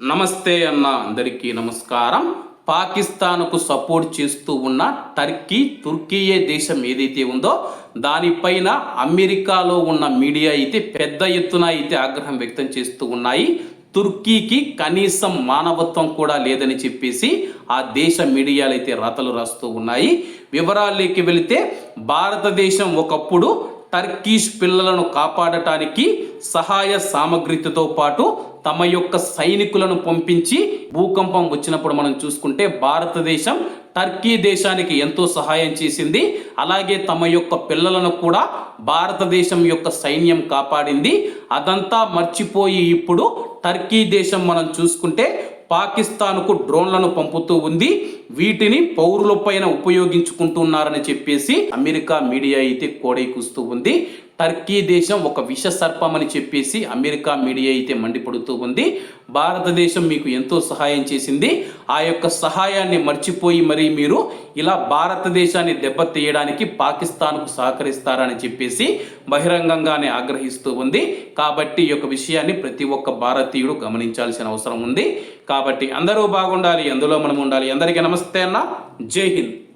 నమస్తే అన్న అందరికీ నమస్కారం. పాకిస్తాన్కు సపోర్ట్ చేస్తూ ఉన్న టర్కీ తుర్కీయే దేశం ఏదైతే ఉందో దానిపైన అమెరికాలో ఉన్న మీడియా అయితే పెద్ద ఎత్తున అయితే ఆగ్రహం వ్యక్తం చేస్తూ ఉన్నాయి. తుర్కీకి కనీసం మానవత్వం కూడా లేదని చెప్పేసి ఆ దేశ మీడియాలు అయితే రాతలు రాస్తూ ఉన్నాయి. వివరాల్లోకి వెళితే భారతదేశం ఒకప్పుడు టర్కీష్ పిల్లలను కాపాడటానికి సహాయ సామగ్రితో పాటు తమ యొక్క సైనికులను పంపించి భూకంపం వచ్చినప్పుడు మనం చూసుకుంటే భారతదేశం టర్కీ దేశానికి ఎంతో సహాయం చేసింది. అలాగే తమ యొక్క పిల్లలను కూడా భారతదేశం యొక్క సైన్యం కాపాడింది. అదంతా మర్చిపోయి ఇప్పుడు టర్కీ దేశం మనం చూసుకుంటే పాకిస్తాన్కు డ్రోన్లను పంపుతూ ఉంది. వీటిని పౌరులపైన ఉపయోగించుకుంటున్నారని చెప్పేసి అమెరికా మీడియా అయితే కోడై కూస్తూ ఉంది. టర్కీ దేశం ఒక విష సర్పం అని చెప్పేసి అమెరికా మీడియా అయితే మండిపడుతూ ఉంది. భారతదేశం మీకు ఎంతో సహాయం చేసింది. ఆ యొక్క సహాయాన్ని మర్చిపోయి మరి మీరు ఇలా భారతదేశాన్ని దెబ్బతీయడానికి పాకిస్తాన్కు సహకరిస్తారని చెప్పేసి బహిరంగంగానే ఆగ్రహిస్తూ ఉంది. కాబట్టి ఈ యొక్క విషయాన్ని ప్రతి ఒక్క భారతీయుడు గమనించాల్సిన అవసరం ఉంది. కాబట్టి అందరూ బాగుండాలి అందులో మనం ఉండాలి. అందరికీ నమస్తే అన్న. జై హింద్.